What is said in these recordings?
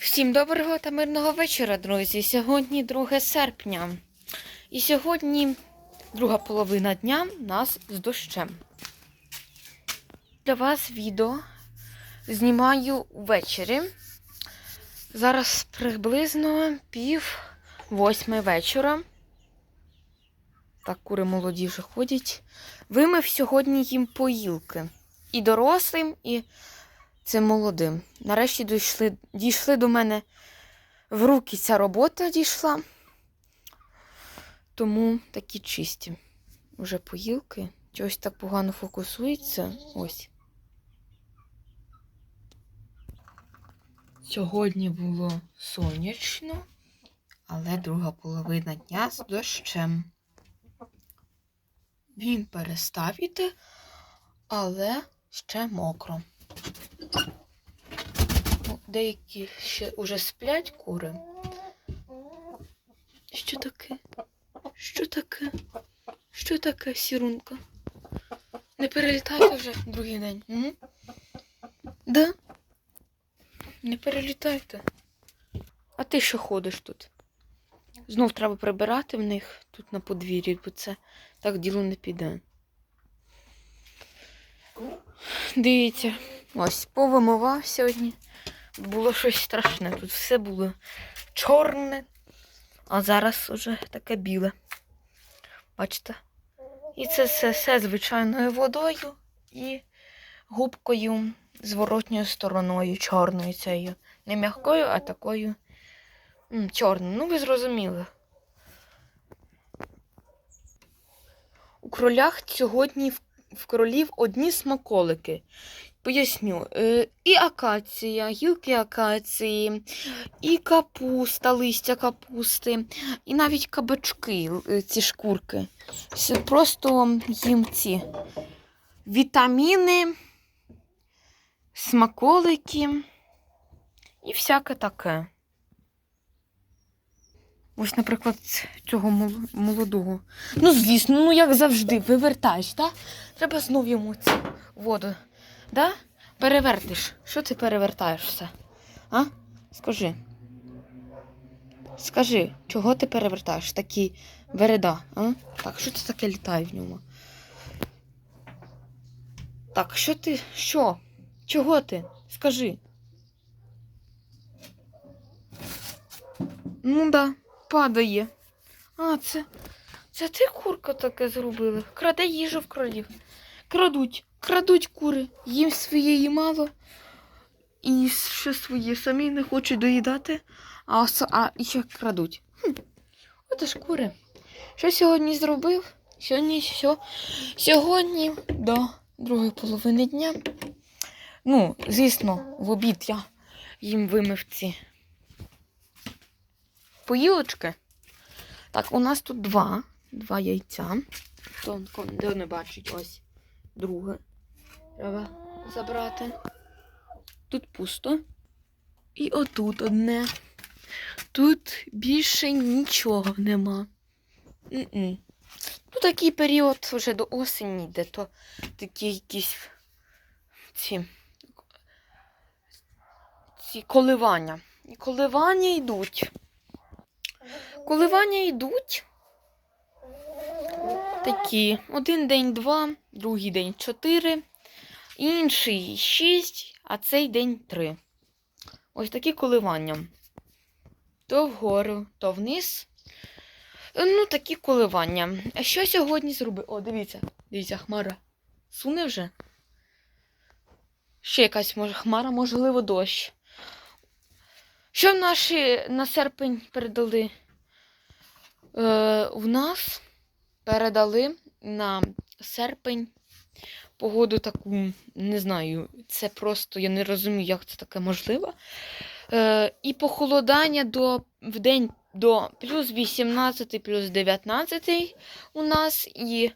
Всім доброго та мирного вечора, друзі. Сьогодні 2 серпня. І сьогодні друга половина дня нас з дощем. Для вас відео знімаю ввечері. Зараз приблизно пів восьми вечора. Так, кури молоді вже ходять. Вимив сьогодні їм поїлки. І дорослим, і цим молодим. Нарешті дійшли, дійшли до мене в руки ця робота дійшла. Тому такі чисті. Уже поїлки. Чогось так погано фокусується. Ось. Сьогодні було сонячно, але друга половина дня з дощем. Він перестав іти, але ще мокро. Деякі ще уже сплять кури. Що таке? Що таке? Що таке, сірунка? Не перелітайте вже другий день. М? Да? Не перелітайте. А ти що ходиш тут? Знов треба прибирати в них тут на подвір'ї, бо це так діло не піде. Дивіться, ось повимивав сьогодні. Було щось страшне. Тут все було чорне, а зараз уже таке біле. Бачите? І це все, все звичайною водою і губкою зворотньою стороною, чорною цією. Не м'якою, а такою чорною. Ну, ви зрозуміли. У кролях сьогодні в кролів одні смаколики. Поясню, е, і акація, гілки акації, і капуста, листя капусти, і навіть кабачки, е, ці шкурки. Просто їм ці вітаміни, смаколики і всяке таке. Ось, наприклад, цього молодого. Ну, звісно, ну як завжди, вивертаєш, так? Треба знов йому цю воду. Да? Перевертиш. Що ти перевертаєш все? А? Скажи. Скажи, чого ти перевертаєш такі вереда? А? Так, що це таке літає в ньому? Так, що ти. Що? Чого ти? Скажи. Ну да, падає. А, це. Це ти курка таке зробила? Краде їжу в кролів. Крадуть, крадуть кури, їм своєї мало. І ще свої самі не хочуть доїдати, а, а ще крадуть. Хм. Ото ж кури. Що сьогодні зробив? Сьогодні що? Сьогодні до другої половини дня. Ну, звісно, в обід я їм вимив ці поїлочки. Так, у нас тут два. Два яйця. Де не бачить, ось друге. Треба забрати. Тут пусто. І отут одне. Тут більше нічого нема. М-м. Ну, такий період вже до осені йде, то такі якісь ці, ці коливання. І коливання йдуть. Коливання йдуть. Такі. Один день два, другий день чотири, інший шість, а цей день три. Ось такі коливання. То вгору, то вниз. Ну, такі коливання. А що сьогодні зробив? О, дивіться, дивіться, хмара. Суне вже. Ще якась може хмара, можливо, дощ. Що наші на серпень передали? Е, в нас передали на серпень погоду таку, не знаю, це просто я не розумію, як це таке можливо. Е, і похолодання до, в день до плюс 18, плюс 19 у нас, і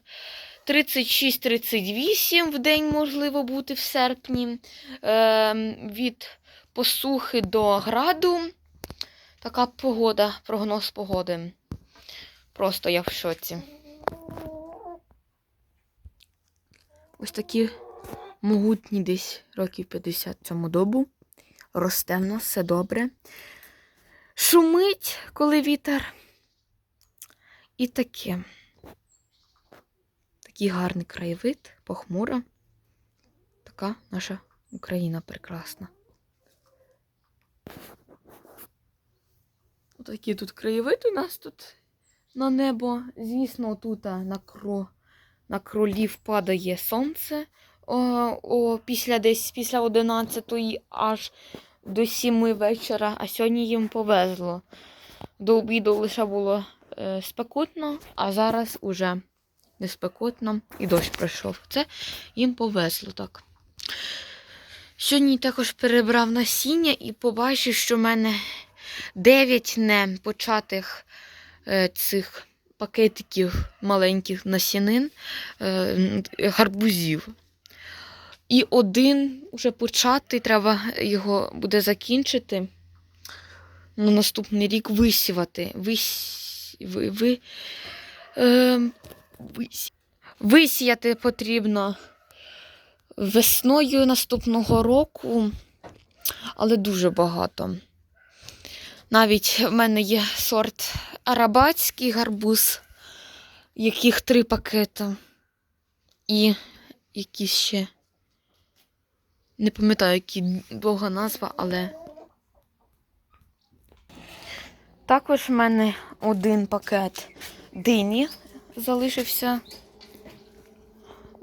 36-38 в день можливо бути в серпні. Е, від посухи до граду. Така погода, прогноз погоди. Просто я в шоці. Ось такі могутні десь років 50 цьому добу. росте в нас все добре. Шумить, коли вітер. І таке. Такий гарний краєвид, похмура. Така наша Україна прекрасна. Отакий тут краєвид у нас тут на небо. Звісно, тут а, на, кро... кролів падає сонце о, о, після десь після 11 аж до 7 вечора, а сьогодні їм повезло. До обіду лише було е, спекотно, а зараз уже не спекотно і дощ пройшов. Це їм повезло так. Сьогодні також перебрав насіння і побачив, що в мене 9 не початих е, цих пакетиків маленьких насінин е, гарбузів. І один вже початий, треба його буде закінчити. На наступний рік висівати. Вис... Ви... Ви... Е... Вис... Висіяти потрібно весною наступного року, але дуже багато. Навіть в мене є сорт арабатський гарбуз, яких три пакета. І якісь ще. Не пам'ятаю, які довга назва, але. Також в мене один пакет дині залишився,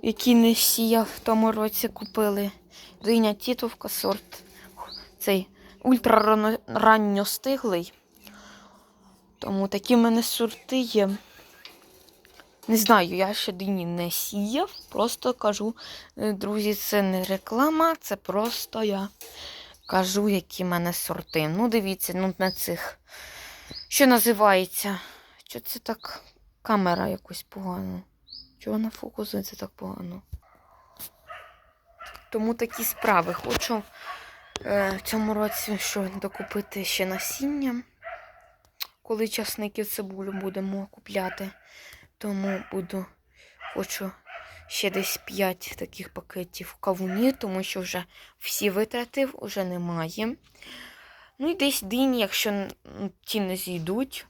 який не сіяв в тому році купили. Диня тітовка сорт. Цей ультраранньостиглий. Тому такі в мене сорти є. Не знаю, я ще дині не сіяв. Просто кажу, е, друзі, це не реклама, це просто я кажу, які в мене сорти. Ну, дивіться, ну на цих. Що називається? Що це так камера якось погано? Чого вона фокусується так погано? Тому такі справи. Хочу в цьому році що докупити ще насіння, коли часники цибулю будемо купляти. Тому буду, хочу ще десь 5 таких пакетів кавунів, тому що вже всі витратив, вже немає. Ну і десь дині, якщо ті не зійдуть,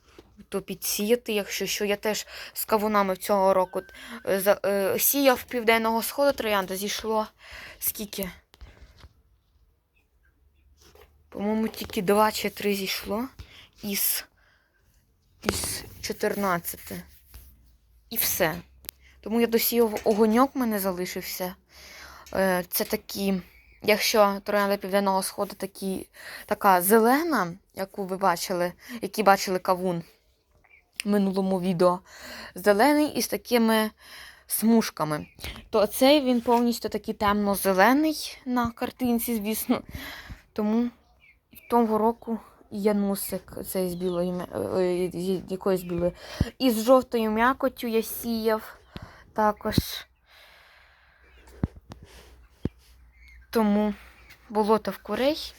то підсіяти, якщо що. Я теж з кавунами цього року е, е, сіяв південного сходу троянда, зійшло скільки? По-моєму, тільки 2 чи 3 зійшло із, із 14. І все. Тому я досіяв огоньок в мене залишився. Е, Це такі, якщо троянда південного сходу такі, така зелена, яку ви бачили, які бачили кавун в минулому відео, зелений із такими смужками. То цей він повністю такий темно-зелений на картинці, звісно. Тому того року янусик, цей з білої е, з якоїсь білої. І з жовтою м'якоттю я сіяв також. Тому болото в курей.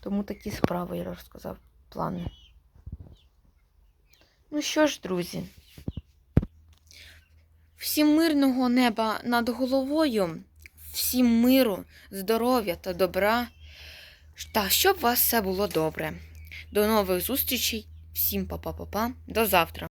Тому такі справи я розказав плани. Ну що ж, друзі, всім мирного неба над головою, всім миру, здоров'я та добра. Та щоб у вас все було добре. До нових зустрічей. Всім па-па-па-па. До завтра.